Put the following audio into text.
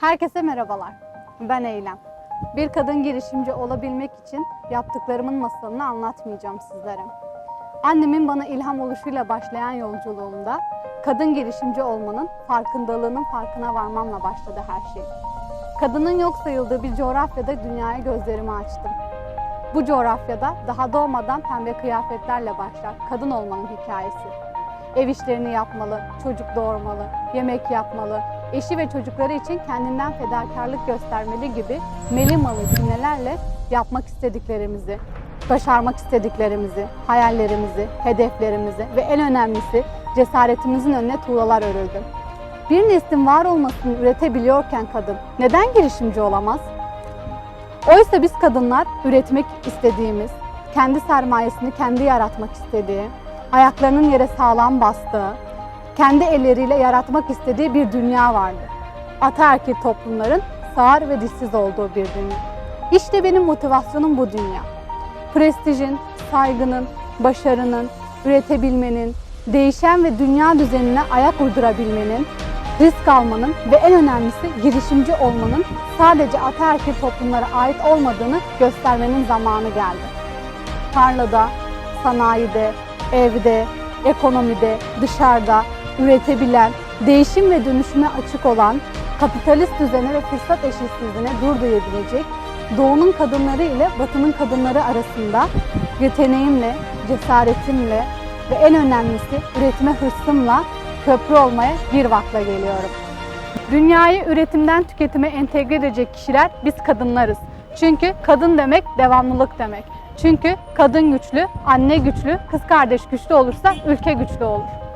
Herkese merhabalar. Ben Eylem. Bir kadın girişimci olabilmek için yaptıklarımın masalını anlatmayacağım sizlere. Annemin bana ilham oluşuyla başlayan yolculuğumda kadın girişimci olmanın farkındalığının farkına varmamla başladı her şey. Kadının yok sayıldığı bir coğrafyada dünyaya gözlerimi açtım. Bu coğrafyada daha doğmadan pembe kıyafetlerle başlar kadın olmanın hikayesi. Ev işlerini yapmalı, çocuk doğurmalı, yemek yapmalı, eşi ve çocukları için kendinden fedakarlık göstermeli gibi melimalı cümlelerle yapmak istediklerimizi, başarmak istediklerimizi, hayallerimizi, hedeflerimizi ve en önemlisi cesaretimizin önüne tuğlalar örüldü. Bir neslin var olmasını üretebiliyorken kadın neden girişimci olamaz? Oysa biz kadınlar üretmek istediğimiz, kendi sermayesini kendi yaratmak istediği, ayaklarının yere sağlam bastığı, kendi elleriyle yaratmak istediği bir dünya vardı. Ataerkil toplumların sağır ve dişsiz olduğu bir dünya. İşte benim motivasyonum bu dünya. Prestijin, saygının, başarının, üretebilmenin, değişen ve dünya düzenine ayak uydurabilmenin, risk almanın ve en önemlisi girişimci olmanın sadece ataerkil toplumlara ait olmadığını göstermenin zamanı geldi. Tarlada, sanayide, evde, ekonomide, dışarıda üretebilen, değişim ve dönüşüme açık olan, kapitalist düzene ve fırsat eşitsizliğine dur diyebilecek, doğunun kadınları ile batının kadınları arasında yeteneğimle, cesaretimle ve en önemlisi üretime hırsımla köprü olmaya bir vakla geliyorum. Dünyayı üretimden tüketime entegre edecek kişiler biz kadınlarız. Çünkü kadın demek devamlılık demek. Çünkü kadın güçlü, anne güçlü, kız kardeş güçlü olursa ülke güçlü olur.